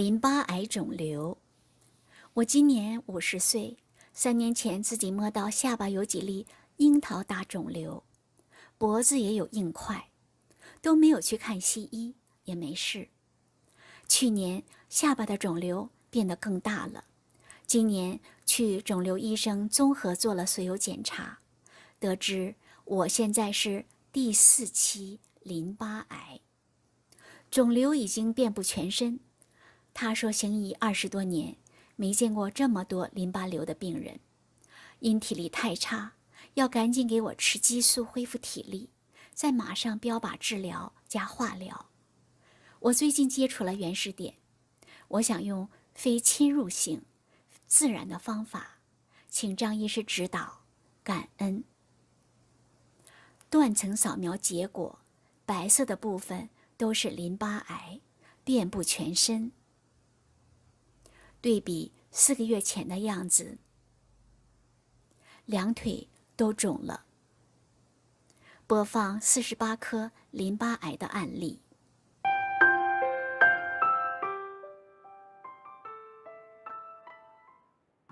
淋巴癌肿瘤。我今年五十岁，三年前自己摸到下巴有几粒樱桃大肿瘤，脖子也有硬块，都没有去看西医，也没事。去年下巴的肿瘤变得更大了，今年去肿瘤医生综合做了所有检查，得知我现在是第四期淋巴癌，肿瘤已经遍布全身。他说行医二十多年。没见过这么多淋巴瘤的病人，因体力太差，要赶紧给我吃激素恢复体力，再马上标靶治疗加化疗。我最近接触了原始点，我想用非侵入性、自然的方法，请张医师指导，感恩。断层扫描结果，白色的部分都是淋巴癌，遍布全身。对比四个月前的样子，两腿都肿了。播放四十八颗淋巴癌的案例，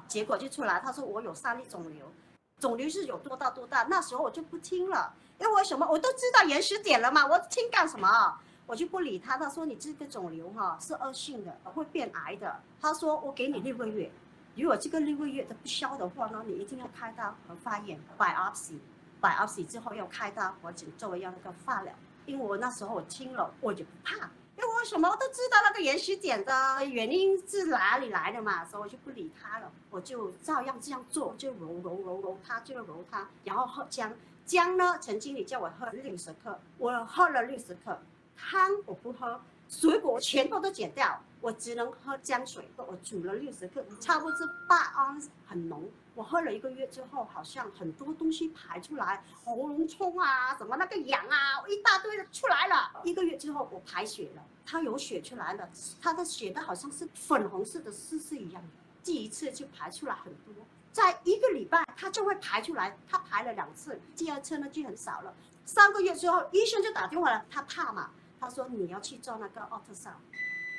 结果就出来，他说我有三粒肿瘤，肿瘤是有多大多大？那时候我就不听了，因为什么？我都知道原始点了嘛，我听干什么？我就不理他，他说你这个肿瘤哈是恶性的，会变癌的。他说我给你六个月，如果这个六个月都不消的话呢，你一定要开刀和化验，biopsy，biopsy 之后要开刀或者作为要那个化疗。因为我那时候我听了我就不怕，因为我什么都知道那个延时点的原因是哪里来的嘛，所以我就不理他了，我就照样这样做，就揉揉揉揉它，就揉它，然后喝姜，姜呢，陈经理叫我喝六十克，我喝了六十克。汤我不喝，水果全部都减掉，我只能喝姜水。我煮了六十克，差不多是八安，很浓。我喝了一个月之后，好像很多东西排出来，喉咙痛啊，什么那个痒啊，一大堆的出来了。一个月之后我排血了，它有血出来了，它的血的好像是粉红色的丝丝一样，第一次就排出来很多，在一个礼拜它就会排出来，它排了两次，第二次呢就很少了。三个月之后，医生就打电话了，他怕嘛。他说你要去做那个 ultrasound，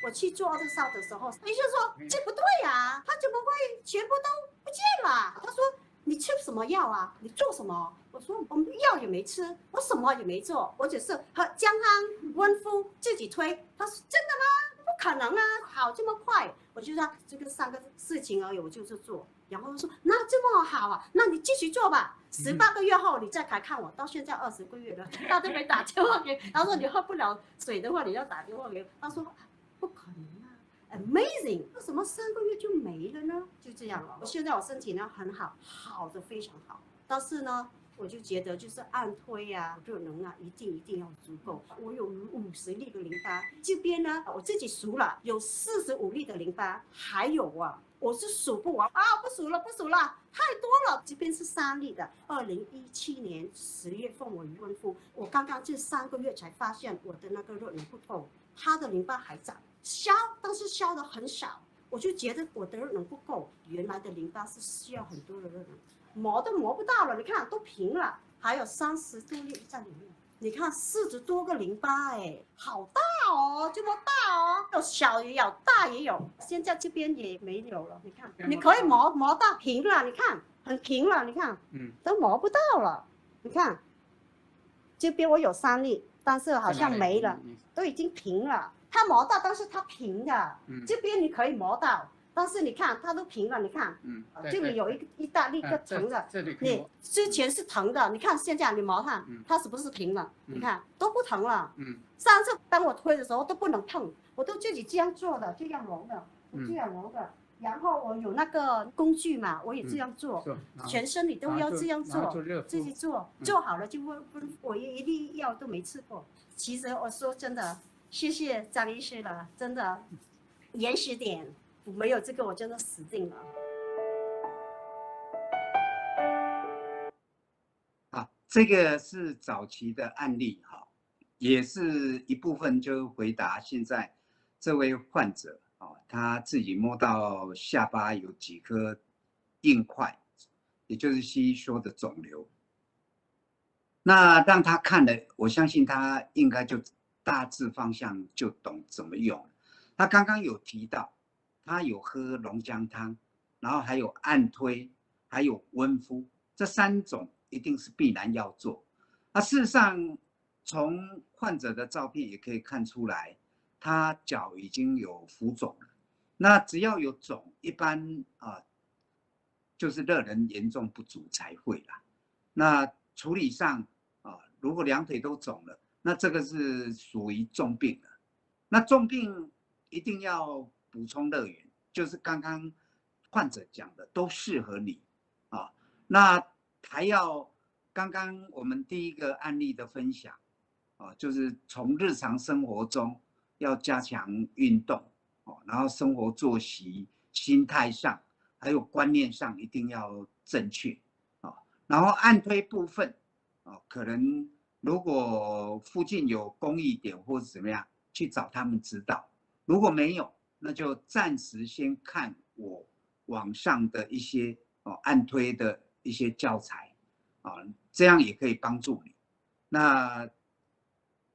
我去做 ultrasound 的时候，医生说这不对呀，他怎么会全部都不见了？他说你吃什么药啊？你做什么？我说我们药也没吃，我什么也没做，我只是喝姜汤温敷自己推。他说真的吗？不可能啊，好这么快？我就说这个三个事情而已，我就是做。然后说那这么好啊，那你继续做吧。十八个月后你再来看我，到现在二十个月了，他都没打电话给。他说你喝不了水的话，你要打电话给。他说不可能啊，Amazing，为什么三个月就没了呢？就这样了。现在我身体呢很好，好的非常好。但是呢，我就觉得就是按推啊、热能啊，一定一定要足够。我有五十粒的淋巴，这边呢我自己数了，有四十五粒的淋巴，还有啊。我是数不完啊，不数了，不数了，太多了。这边是三例的，二零一七年十月份我孕妇，我刚刚这三个月才发现我的那个热能不够，他的淋巴还在消，但是消的很少，我就觉得我的热能不够。原来的淋巴是需要很多的热能，磨都磨不到了，你看都平了，还有三十多粒在里面。你看四十多个淋巴，哎，好大哦，这么大哦，有小也有，大也有。现在这边也没有了，你看，你可以磨磨到平了，你看，很平了，你看，嗯，都磨不到了。你看，这边我有三粒，但是好像没了，都已经平了。它磨到，但是它平的，这边你可以磨到。但是你看，它都平了，你看，嗯，这里有一个一大一个疼的，你之前是疼的，你看现在你毛汗，它是不是平了？你看都不疼了。嗯，上次当我推的时候都不能碰，我都自己这样做的，这样揉的，这样揉的。然后我有那个工具嘛，我也这样做，全身你都要这样做，自己做，做好了就问问，我一粒药都没吃过。其实我说真的，谢谢张医师了，真的，严实点。没有这个，我真的死定了。啊，这个是早期的案例哈，也是一部分就回答现在这位患者啊，他自己摸到下巴有几颗硬块，也就是西医说的肿瘤。那让他看了，我相信他应该就大致方向就懂怎么用。他刚刚有提到，他有喝龙姜汤，然后还有按推，还有温敷，这三种一定是必然要做。那事实上，从患者的照片也可以看出来，他脚已经有浮肿了。那只要有肿，一般啊，就是热能严重不足才会啦。那处理上啊，如果两腿都肿了，那这个是属于重病了。那重病一定要补充乐园，就是刚刚患者讲的，都适合你啊。那还要刚刚我们第一个案例的分享啊，就是从日常生活中要加强运动哦。然后生活作息、心态上，还有观念上一定要正确啊。然后按推部分啊，可能如果附近有公益点或者怎么样，去找他们指导。如果没有，那就暂时先看我网上的一些哦按推的一些教材啊，这样也可以帮助你。那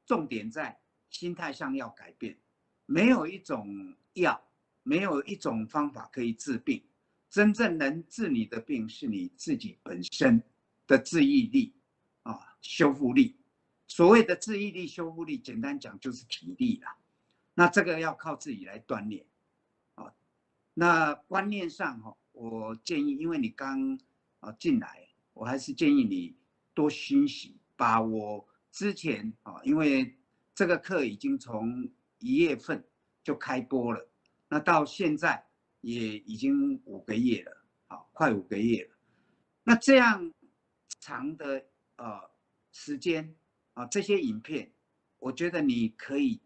重点在心态上要改变，没有一种。药没有一种方法可以治病，真正能治你的病是你自己本身的治愈力啊，修复力。所谓的治愈力、修复力，简单讲就是体力啦。那这个要靠自己来锻炼啊。那观念上哈，我建议，因为你刚啊进来，我还是建议你多熏习，把我之前啊，因为这个课已经从一月份。就开播了，那到现在也已经五个月了，好，快五个月了。那这样长的呃时间啊，这些影片，我觉得你可以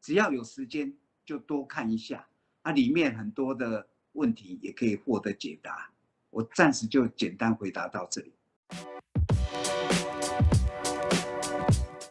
只要有时间就多看一下，啊，里面很多的问题也可以获得解答。我暂时就简单回答到这里。